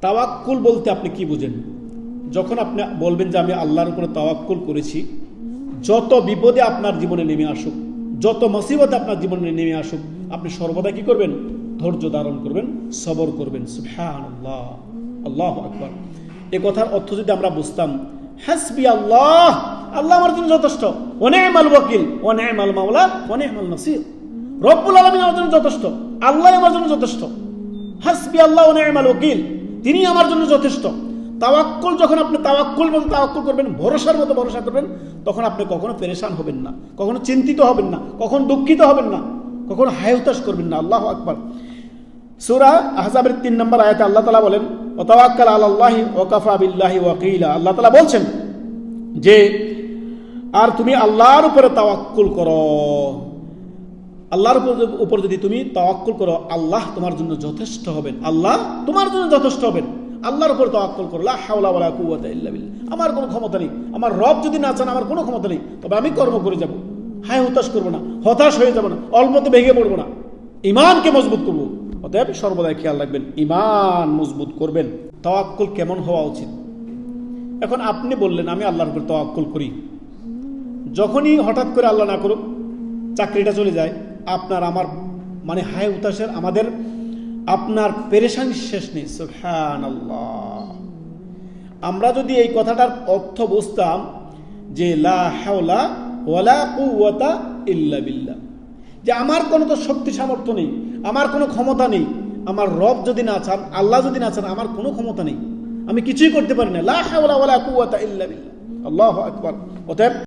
তাওয়াক্কুল বলতে আপনি কি বুঝেন? যখন আপনি বলবেন যে আমি আল্লাহর উপরে তাওয়াক্কুল করেছি, যত বিপদে আপনার জীবনে নেমে আসুক, যত মুসিবতে আপনার জীবনে নেমে আসুক, আপনি সর্বদা কি করবেন? ধৈর্য ধারণ করবেন, সবর করবেন। সুবহানাল্লাহ। আল্লাহ আকবার। এ কথার অর্থ যদি আমরা বুঝতাম, হাসবি আল্লাহ আল্লাহ আমার জন্য যথেষ্ট। অনেমাল ওয়াকিল অনেমাল মাওলা অনেমাল নাসির। রব্বুল আলমিন আমার জন্য যথেষ্ট, আল্লাহ আমার জন্য যথেষ্ট। হাসবি আল্লাহ অনেমাল ওকিল তিনি আমার জন্য যথেষ্ট। তাওয়াক্কুল, যখন আপনি তাওয়াক্কুল মতো তাওয়াক্কুল করবেন, ভরসার মতো ভরসা করবেন, তখন আপনি কখনো পেরেশান হবেন না, কখনো চিন্তিত হবেন না, কখনো দুঃখিত হবেন না, কখনো হায়তাস করবেন না। আল্লাহ আকবার। সুরা আহজাবের তিন নম্বর আয়াতে আল্লাহ তালা বলেন ও ওতাওয়াক্কাল আল্লাহি ওকাফা বিল্লাহি ওয়াকিলা। আল্লাহ তালা বলছেন যে, আর তুমি আল্লাহর উপরে তাওয়াক্কুল করো। আল্লাহর উপর উপর যদি তুমি তাওয়াক্কুল করো, আল্লাহ তোমার জন্য যথেষ্ট হবেন। আল্লাহ তোমার জন্য যথেষ্ট হবেন। আল্লাহর উপর তাওয়াক্কুল করো হাওলা ওয়ালা কুওয়াতা ইল্লা বিল্লাহ। আমার কোনো ক্ষমতা নেই। আমার রব যদি না চান, আমার কোনো ক্ষমতা নেই। তবে আমি কর্ম করে যাব। হায়, হতাশ করব না। হতাশ হয়ে যাব না। অল্পতে ভেঙে পড়ব না। ইমানকে মজবুত করব। অতএব সর্বদাই খেয়াল রাখবেন, ইমান মজবুত করবেন। তাওয়াক্কুল কেমন হওয়া উচিত? এখন আপনি বললেন, আমি আল্লাহর উপর তাওয়াক্কুল করি। যখনই হঠাৎ করে আল্লাহ না করুক, চাকরিটা চলে যায়। আপনার আমার মানে হায় উতাসের আমাদের, আপনার পেরেশানি শেষ নেই সুবহান আমরা যদি এই কথাটার অর্থ বুঝতাম যে লা হাওলা ইল্লা যে আমার কোনো তো শক্তি সামর্থ্য নেই, আমার কোনো ক্ষমতা নেই, আমার রব যদি না চান, আল্লাহ যদি না চান, আমার কোনো ক্ষমতা নেই। আমি কিছুই করতে পারি না। লা হাওলা ইল্লা আল্লাহু অতএব